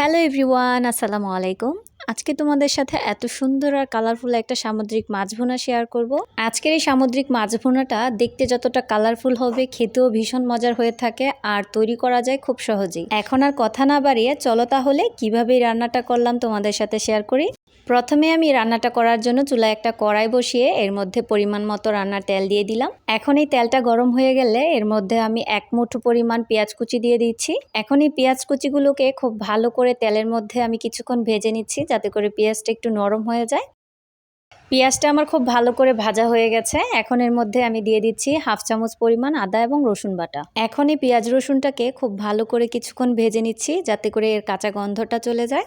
Hello everyone, আসসালামু আলাইকুম। আজকে তোমাদের সাথে এত সুন্দর আর কালারফুল একটা সামুদ্রিক মাছ ভোনা শেয়ার করব। আজকের এই সামুদ্রিক মাছ ভোনাটা দেখতে যতটা কালারফুল হবে, খেতেও ভীষণ মজার হয়ে থাকে আর তৈরি করা যায় খুব সহজেই। এখন আর কথা না বাড়িয়ে চলো তাহলে কীভাবে রান্নাটা করলাম তোমাদের সাথে শেয়ার করি। প্রথমে আমি রান্নাটা করার জন্য চুলায় একটা কড়াই বসিয়ে এর মধ্যে পরিমাণ মতো রান্নার তেল দিয়ে দিলাম। এখন এই তেলটা গরম হয়ে গেলে এর মধ্যে আমি এক মুঠো পরিমাণ পেঁয়াজ কুচি দিয়ে দিচ্ছি। এখন এই পেঁয়াজ কুচিগুলোকে খুব ভালো করে তেলের মধ্যে আমি কিছুক্ষণ ভেজে নিচ্ছি যাতে করে পেঁয়াজটা একটু নরম হয়ে যায়। পেঁয়াজটা আমার খুব ভালো করে ভাজা হয়ে গেছে। এখন এর মধ্যে আমি দিয়ে দিচ্ছি হাফ চামচ পরিমাণ আদা এবং রসুন বাটা। এখন এই পেঁয়াজ রসুনটাকে খুব ভালো করে কিছুক্ষণ ভেজে নিচ্ছি যাতে করে এর কাঁচা গন্ধটা চলে যায়।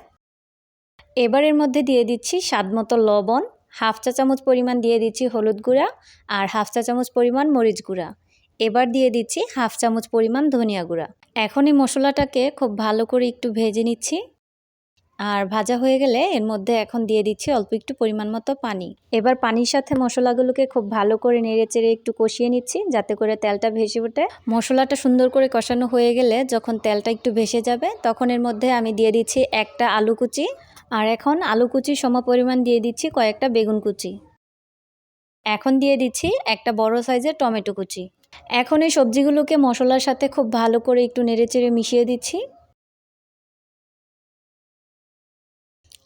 এবার এর মধ্যে দিয়ে দিচ্ছি স্বাদ মতো লবণ, হাফ চা চামচ পরিমাণ দিয়ে দিচ্ছি হলুদ গুঁড়া আর হাফ চা চামচ পরিমাণ মরিচ গুঁড়া। এবার দিয়ে দিচ্ছি হাফ চামচ পরিমাণ ধনিয়া গুঁড়া। এখন এই মশলাটাকে খুব ভালো করে একটু ভেজে নিচ্ছি। আর ভাজা হয়ে গেলে এর মধ্যে এখন দিয়ে দিচ্ছি অল্প একটু পরিমাণ মতো পানি। এবার পানির সাথে মশলাগুলোকে খুব ভালো করে নেড়ে চেড়ে একটু কষিয়ে নিচ্ছি যাতে করে তেলটা ভেসে ওঠে। মশলাটা সুন্দর করে কষানো হয়ে গেলে যখন তেলটা একটু ভেসে যাবে তখন এর মধ্যে আমি দিয়ে দিচ্ছি একটা আলু কুচি আর এখন আলু কুচি সমপরিমাণ দিয়ে দিচ্ছি কয়েকটা বেগুন কুচি। এখন দিয়ে দিচ্ছি একটা বড় সাইজের টমেটো কুচি। এখন এই সবজিগুলোকে মশলার সাথে খুব ভালো করে একটু নেড়েচেড়ে মিশিয়ে দিচ্ছি।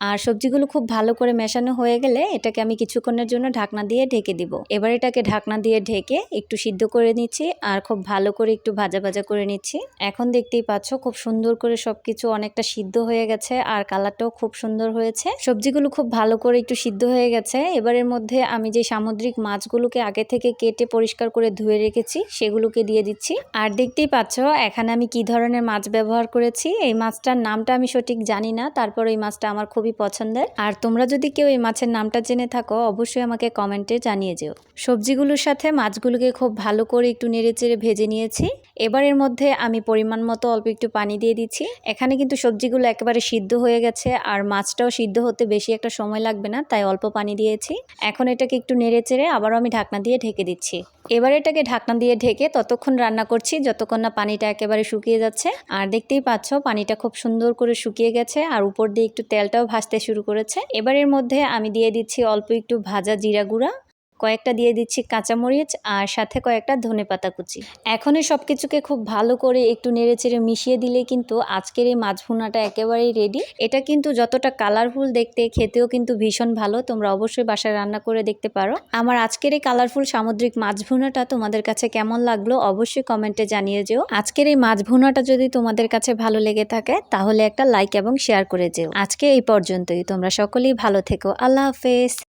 আর সবজিগুলো খুব ভালো করে মেশানো হয়ে গেলে এটাকে আমি কিছুক্ষণের জন্য ঢাকনা দিয়ে ঢেকে দিব। এবার এটাকে ঢাকনা দিয়ে ঢেকে একটু সিদ্ধ করে নিচ্ছি আর খুব ভালো করে একটু ভাজা ভাজা করে নিচ্ছি। এখন দেখতেই পাচ্ছ খুব সুন্দর করে সবকিছু অনেকটা সিদ্ধ হয়ে গেছে আর কালারটাও খুব সুন্দর হয়েছে। সবজিগুলো খুব ভালো করে একটু সিদ্ধ হয়ে গেছে। এবারের মধ্যে আমি যে সামুদ্রিক মাছগুলোকে আগে থেকে কেটে পরিষ্কার করে ধুয়ে রেখেছি সেগুলোকে দিয়ে দিচ্ছি। আর দেখতেই পাচ্ছ এখানে আমি কি ধরনের মাছ ব্যবহার করেছি? এই মাছটার নামটা আমি সঠিক জানি না। তারপর এই মাছটা আমার খুবই পছন্দের। আর তোমরা যদি কেউ এই মাছের নামটা জেনে থাকো, অবশ্যই আমাকে কমেন্টে জানিয়ে যেও। সবজিগুলোর সাথে মাছগুলোকে খুব ভালো করে একটু নেড়ে চেড়ে ভেজে নিয়েছি। এবার এর মধ্যে আমি পরিমাণ মতো অল্প একটু পানি দিয়ে দিচ্ছি। এখানে কিন্তু সবজিগুলো একেবারে সিদ্ধ হয়ে গেছে, আর মাছটাও সিদ্ধ হতে বেশি একটা সময় লাগবে না, তাই অল্প পানি দিয়েছি। এখন এটাকে একটু নেড়ে চেড়ে আবারও আমি ঢাকনা দিয়ে ঢেকে দিচ্ছি। এবার এটাকে ঢাকনা দিয়ে ঢেকে ততক্ষণ রান্না করছি। যতক্ষণ না পানিটা একেবারে শুকিয়ে যাচ্ছে। আর দেখতেই পাচ্ছ, পানিটা খুব সুন্দর করে শুকিয়ে গেছে আর উপর দিয়ে একটু তেলটাও ভাসতে শুরু করেছে। এবারের মধ্যে আমি দিয়ে দিচ্ছি অল্প একটু ভাজা জিরা গুঁড়া। কয়েকটা দিয়ে দিচ্ছি কাঁচামরিচ আর সাথে কয়েকটা ধনে পাতা কুচি। এখন এই সব কিছুকে খুব ভালো করে একটু নেড়ে চেড়ে মিশিয়ে দিলে কিন্তু আজকের এই মাছ ভুনাটা একেবারেই রেডি এটা কিন্তু যতটা কালারফুল দেখতে, খেতেও কিন্তু ভীষণ ভালো। তোমরা অবশ্যই বাসায় রান্না করে দেখতে পারো। আমার আজকের এই কালারফুল সামুদ্রিক মাছ ভুনাটা তোমাদের কাছে কেমন লাগল অবশ্যই কমেন্টে জানিয়ে যেও। আজকের এই মাছ ভুনাটা যদি তোমাদের কাছে ভালো লেগে থাকে, তাহলে একটা লাইক এবং শেয়ার করে যেও। আজকে এই পর্যন্তই। তোমরা সকলেই ভালো থেকো। আল্লাহ হাফেজ।